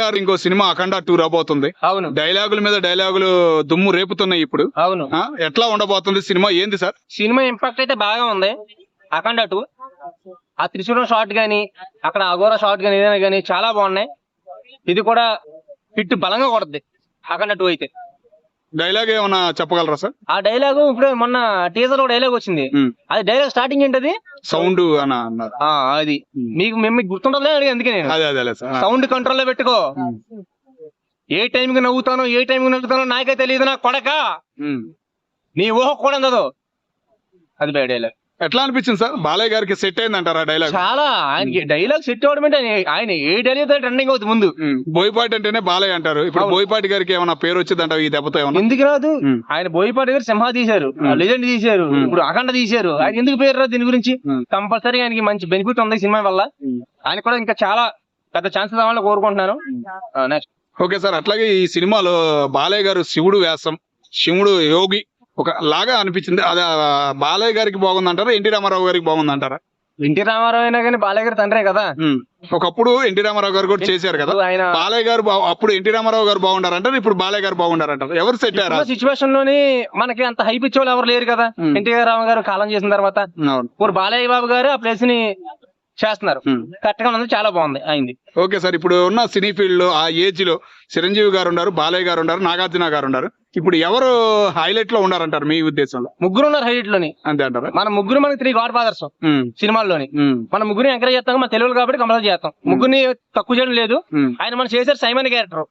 గారు ఇంకో సినిమా అఖండ టూ రాబోతుంది. అవును. డైలాగుల మీద డైలాగులు దుమ్ము రేపుతున్నాయి ఇప్పుడు. అవును. ఆ, ఎట్లా ఉండబోతుంది సినిమా? ఏంది సార్? సినిమా ఇంపాక్ట్ అయితే బాగా ఉంది. అఖండ టూ. ఆ త్రిశూలం షాట్ గానీ అక్కడ అఘోర షాట్ గానీ ఏదైనా గానీ చాలా బాగున్నాయి. ఇది కూడా హిట్ బలంగా కొడుద్ది అఖండ టూ అయితే. డైలాగ్ ఏమైనా చెప్పగలరా సార్? ఆ డైలాగ్ ఇప్పుడు మొన్న టీజర్లో డైలాగ్ వచ్చింది. అది డైలాగ్ స్టార్టింగ్ ఏంటది? సౌండ్ అని అన్నారు. అది. మీకు మేము అడిగి అందుకే నేను. సౌండ్ కంట్రోల్లో పెట్టుకో. ఏ టైం కి నవ్వుతానో ఏ టైం కి నవ్వుతానో నాకే తెలియదు నా కొడక. నీ ఊహ కూడా అందదు అది బై డైలాగ్ ఎట్లా అనిపించింది సార్? బాలయ్య గారికి సెట్ అయింది అంటారా డైలాగ్ చాలా. ఆయనకి డైలాగ్ సెట్ అవ్వడం అంటే ఆయన- ఏ డైలాగ్ ట్రెండింగ్ అవుతుంది ముందు. బోయపాటి అంటేనే బాలయ్య అంటారు. ఇప్పుడు. బోయపాటి గారికి ఏమైనా పేరు వచ్చిందంట ఈ దెబ్బతో ఏమన్నా? ఎందుకు రాదు? ఉమ్. ఆయన బోయపాటి గారు సింహ తీశారు. లెజెండ్ తీశారు. ఉమ్. ఇప్పుడు అఖండ తీశారు. ఆయన ఎందుకు పేరు రాదు దీని గురించి. కంపల్సరీ ఆయనకి మంచి బెనిఫిట్ ఉంది సినిమా వల్ల. ఆయన కూడా ఇంకా చాలా పెద్ద ఛాన్సెస్ అవ్వాలని కోరుకుంటున్నాను. Next okay sir. అట్లాగే ఈ సినిమాలో బాలయ్య గారు శివుడు వ్యాసం శివుడు యోగి ఒక లాగా అనిపించింది. అది బాలయ్య గారికి బాగుందంటారా? ఎన్టీ రామారావు గారికి బాగుందంటారా? ఎన్టీ రామారావు అయినా కానీ బాలయ్య గారి తండ్రే కదా. ఒకప్పుడు ఎన్టీ రామారావు గారు కూడా చేశారు కదా. ఆయన బాలయ్య గారు అప్పుడు ఎన్టీ రామారావు గారు బాగుండారంటారు? ఇప్పుడు బాలయ్య గారు బాగుండారంటారు? ఎవరు సెట్ అయ్యారా? సిచ్యువేషన్లోని మనకి అంత హైప్ ఇచ్చే వాళ్ళు ఎవరు లేరు కదా. ఉమ్. ఎన్టీఆర్ రావు గారు కాలం చేసిన తర్వాత. ఇప్పుడు బాలయ్య బాబు గారు ఆ ప్లేస్ని చేస్తున్నారు. కరెక్ట్గా ఉంది చాలా బాగుంది అయింది. ఓకే సార్ ఇప్పుడు ఉన్న సినీ ఫీల్డ్లో ఆ ఏజ్లో చిరంజీవి గారు ఉన్నారు బాలయ్య గారు ఉన్నారు నాగార్జున గారు ఉన్నారు. ఇప్పుడు ఎవరు హైలైట్లో ఉన్నారంటారు మీ ఉద్దేశంలో? ముగ్గురు ఉన్నారు హైట్లోని అంతే అంటారా? మన ముగ్గురు మనకి త్రీ గాడ్ ఫాదర్స్ సినిమాల్లోని. మన ముగ్గురిని ఎంకరేజ్ చేస్తాం మన తెలుగు కాబట్టి కంపల్సరీ చేస్తాం. ముగ్గురిని తక్కువ చేయడం లేదు. ఆయన మనం చేశారు సైమన్ క్యారెక్టర్.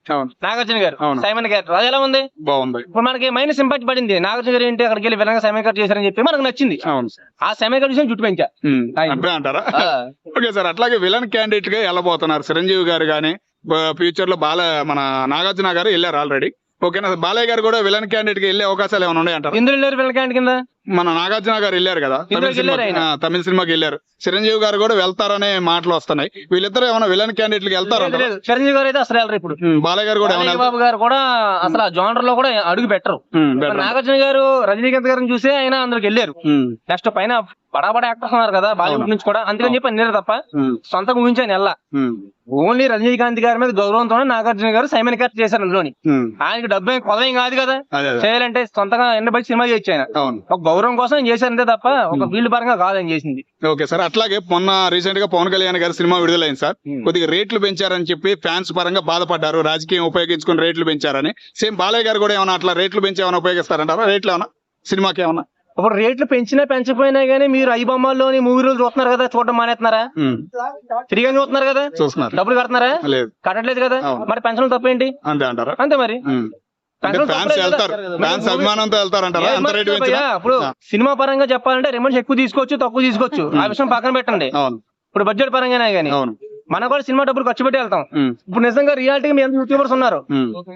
నాగార్జున గారు. Simon character. అది ఎలా ఉంది? బాగుంది. ఇప్పుడు మనకి మైనస్ ఇంపాక్ట్ పడింది. నాగార్జున గారు ఏంటి అక్కడికి వెళ్ళి విలంగా సైమన్ క్యారెక్టర్ చేశారని చెప్పి మనకు నచ్చింది. అవును ఆ సైమన్ క్యారెక్టర్ చూసి జుట్టు పెంచా. ఉమ్, అయింది. అంతే అంటారా? ఓకే సార్ అట్లాగే విలన్ క్యాండిడేట్గా వెళ్ళబోతున్నారు చిరంజీవి గారు కానీ ఫ్యూచర్లో బాల మన నాగార్జున గారు వెళ్ళారు ఆల్రెడీ. ఓకేనా? బాలయ్య గారు కూడా విలన్ క్యాండిడేట్గా వెళ్ళే అవకాశాలు ఏమైనా ఉన్నాయి అంటారు ఇందులో విలన్ క్యారెక్టర్ కింద? మన నాగార్జున గారు వెళ్ళారు కదా తమిళ సినిమా. తమిళ సినిమాకి వెళ్ళారు. చిరంజీవి గారు కూడా వెళ్తారనే మాటలు వస్తున్నాయి. వీళ్ళిద్దరు ఏమైనా విలన్ క్యాండిడేట్కి లేదు. చిరంజీవి గారు అయితే అసలు వెళ్ళరు ఇప్పుడు. బాలయ్య గారు కూడా బాబు గారు కూడా అసలు ఆ జోనర్లో కూడా అడుగు పెట్టరు. నాగార్జున గారు రజనీకాంత్ గారిని చూసి ఆయన అందులోకి వెళ్ళారు. నెక్స్ట్ పైన బడా బడా యాక్టర్స్ ఉన్నారు కదా బాలీవుడ్ నుంచి కూడా. అందుకని చెప్పి అన్నారు తప్ప సొంతంగా ఊహించాను ఉమ్, ఓన్లీ రజనీకాంత్ గారి మీద గౌరవంతో నాగార్జున గారు సైమన్ క్యారెక్టర్ చేశారు అందులోని. ఆయనకి డబ్బు కొదవేం కాదు కదా. చేయాలంటే సొంతంగా ఎన్న బయట సినిమా చేయొచ్చు ఆయన. ఒక గౌరవం కోసం చేశారు అంతే తప్ప ఒక ఫీల్డ్ పరంగా కాదు ఆయన చేసింది. ఓకే సార్ అట్లాగే మొన్న రీసెంట్గా పవన్ కళ్యాణ్ గారి సినిమా విడుదలైంది సార్. కొద్దిగా రేట్లు పెంచారని చెప్పి ఫ్యాన్స్ పరంగా బాధపడ్డారు రాజకీయం ఉపయోగించుకుని రేట్లు పెంచారని. సేమ్ బాలయ్య గారు కూడా ఏమైనా అట్లా రేట్లు పెంచి ఏమైనా ఉపయోగిస్తారంటారా? రేట్లు ఏమైనా సినిమాకి ఏమైనా ఇప్పుడు రేట్లు పెంచినా పెంచకపోయినా గానీ మీరు ఐ బొమ్మల్లోని మూవీ రోజులు చూస్తున్నారు కదా చూడడం మానేస్తున్నారా? తిరిగి చూస్తున్నారు కదా? చూస్తున్నారు. డబ్బులు కడుతున్నారా? లేదు. కట్టట్లేదు కదా. మరి పెన్షన్ తప్పేంటి? అంతే అంటారా? అంతే మరి. ఇప్పుడు. సినిమా పరంగా చెప్పాలంటే రిమోన్స్ ఎక్కువ తీసుకోవచ్చు తక్కువ తీసుకోవచ్చు. ఆ విషయం పక్కన పెట్టండి. ఇప్పుడు బడ్జెట్ పరంగానే గానీ. అవును. మనం కూడా సినిమా డబ్బులు ఖర్చు పెట్టి వెళ్తాం. ఇప్పుడు నిజంగా రియాలిటీ మీ యూట్యూబర్స్ ఉన్నారు.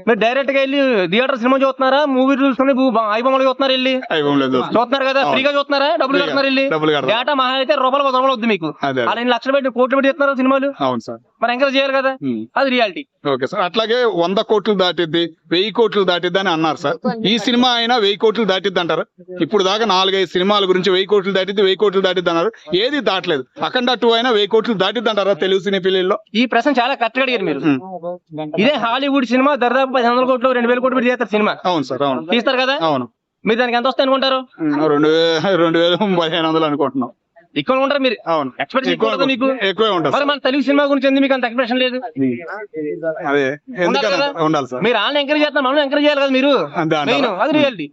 మీరు డైరెక్ట్గా వెళ్ళి థియేటర్ సినిమా చూస్తున్నారా? మూవీ చూసుకుని ఐ బొమ్మలు చూస్తున్నారు వెళ్ళి? చూస్తున్నారు? కదా. ఫ్రీగా చూస్తున్నారా? డబ్బులు. కడుతున్నారు వెళ్ళి? డేటా మహా అయితే రూపాయలు వద్దు మీకు. అలా లక్షలు పెట్టి కోట్లు పెట్టి ఇస్తున్నారు సినిమాలు? అవును సార్. మరి ఎంకరేజ్ చేయాలి కదా. అది రియాలిటీ. Okay sir. అట్లాగే వంద కోట్లు దాటిద్ది వెయ్యి కోట్లు దాటిద్ది అని అన్నారు సార్. ఈ సినిమా అయినా వెయ్యి కోట్లు దాటిద్ది అంటారు? ఇప్పుడు దాకా నాలుగైదు సినిమాల గురించి వెయ్యి కోట్లు దాటిద్ది వెయ్యి కోట్లు దాటిద్ది అన్నారు. ఏది దాటలేదు. అఖండ టూ అయినా వెయ్యి కోట్లు దాటిద్ది అంటారా తెలుగు సినీ ఫిలింలో ఈ ప్రశ్న చాలా కరెక్ట్గా అడిగారు మీరు. ఇదే హాలీవుడ్ సినిమా దాదాపు పది వందల కోట్లు రెండు వేల కోట్లు పెట్టి చేస్తారు సినిమా. అవును సార్ అవును. తీస్తారు కదా? అవును. మీరు దానికి ఎంత వస్తాయి అనుకుంటారు? రెండు వేల రెండు వేల పదిహేను వందలు అనుకుంటున్నాం. ఎక్కువ ఉంటారు మీరు? అవును. ఎక్స్పెక్టేషన్ ఎక్కువ ఉంటుంది మీకు? ఎక్కువే ఉంటుంది మరి మన తెలుగు సినిమా గురించి ఎందుకు మీకు అంత ఎక్స్ప్రెషన్ లేదు? అదే కదా? ఉండాలి సార్. మీరు వాళ్ళని ఎంకరేజ్ చేస్తున్నారు మనం ఎంకరేజ్ చేయాలి కదా మీరు? మెయిన్ అది రియాలిటీ.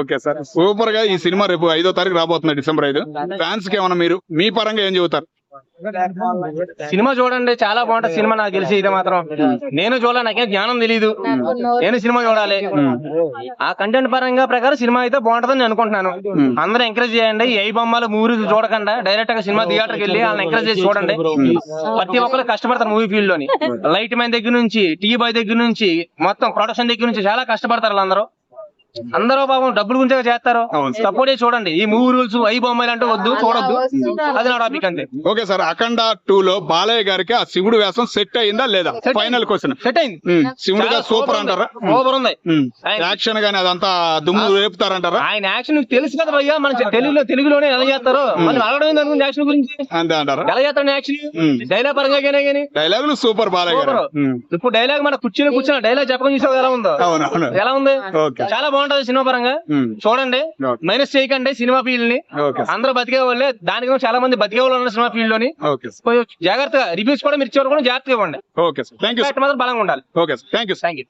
Okay sir. సూపర్గా ఈ సినిమా రేపు ఐదో తారీఖు రాబోతుంది డిసెంబర్ ఐదు. ఫ్యాన్స్కి ఏమన్నా మీరు మీ పరంగా ఏం చెబుతారు? సినిమా చూడండి చాలా బాగుంటది. సినిమా నాకు తెలిసి ఇది మాత్రం. నేను చూడాలి నాకేం జ్ఞానం తెలియదు నేను సినిమా చూడాలి. ఆ కంటెంట్ పరంగా ప్రకారం సినిమా అయితే బాగుంటదని నేను అనుకుంటున్నాను. అందరూ ఎంకరేజ్ చేయండి. ఏ బొమ్మలు మూవీ చూడకుండా. డైరెక్ట్గా సినిమా థియేటర్కి వెళ్ళి వాళ్ళని ఎంకరేజ్ చేసి చూడండి. ప్రతి ఒక్కరు కష్టపడతారు మూవీ ఫీల్డ్లోని. లైట్ మ్యాన్ దగ్గర నుంచి టీ బాయ్ దగ్గర నుంచి మొత్తం ప్రొడక్షన్ దగ్గర నుంచి చాలా కష్టపడతారు వాళ్ళందరూ. అందరూ పాపం డబ్బుల గురించే చేస్తారు. సపోర్ట్ చూడండి. ఈ మూవీ రూల్స్ ఐ బొమ్మలు అంటే వద్దు చూడొద్దు. అది నా టాపిక్ అంతే. ఓకే సార్ అఖండ టూ లో బాలయ్య గారికి ఆ శివుడు వేషం సెట్ అయిందా లేదా? ఫైనల్ క్వశ్చన్ సెట్ అయింది. శివుడుగా చాలా సూపర్. అంటారా? సూపర్ ఉంది. యాక్షన్ గానీ అదంతా దుమ్ము రేపుతారంటారా? ఆయన యాక్షన్ తెలుసు కదా భయ్యా మన తెలుగులో తెలుగులోనే ఎలా చేస్తారు? మనం అడగడం అనుకుంది యాక్షన్ గురించి? అంతే అంటారా? ఎలా చేస్తాడు యాక్షన్. డైలాగ్ పరంగా గానే గానీ డైలాగులు సూపర్ బాలయ్య గారు. ఇప్పుడు డైలాగ్ మన కుర్చీలో కూర్చున్న డైలాగ్ చెప్పడం చూసావు ఎలా ఉందో? అవును అవును ఎలా ఉంది? ఓకే. చాలా బాగుంటది సినిమా పరంగా. చూడండి. మైనస్ చేయకండి సినిమా ఫీల్డ్ని. అందరూ బతికే వాళ్ళే. దానికి చాలా మంది బతికే వాళ్ళు ఉన్నారు సినిమా ఫీల్డ్లోని కొంచెం జాగ్రత్తగా రివ్యూస్ కూడా మీరు ఇచ్చేవారు కూడా జాగ్రత్తగా ఇవ్వండి. Okay sir. థ్యాంక్ యూ మాత్రం బలంగా ఉండాలి. Okay sir. Thank you thank you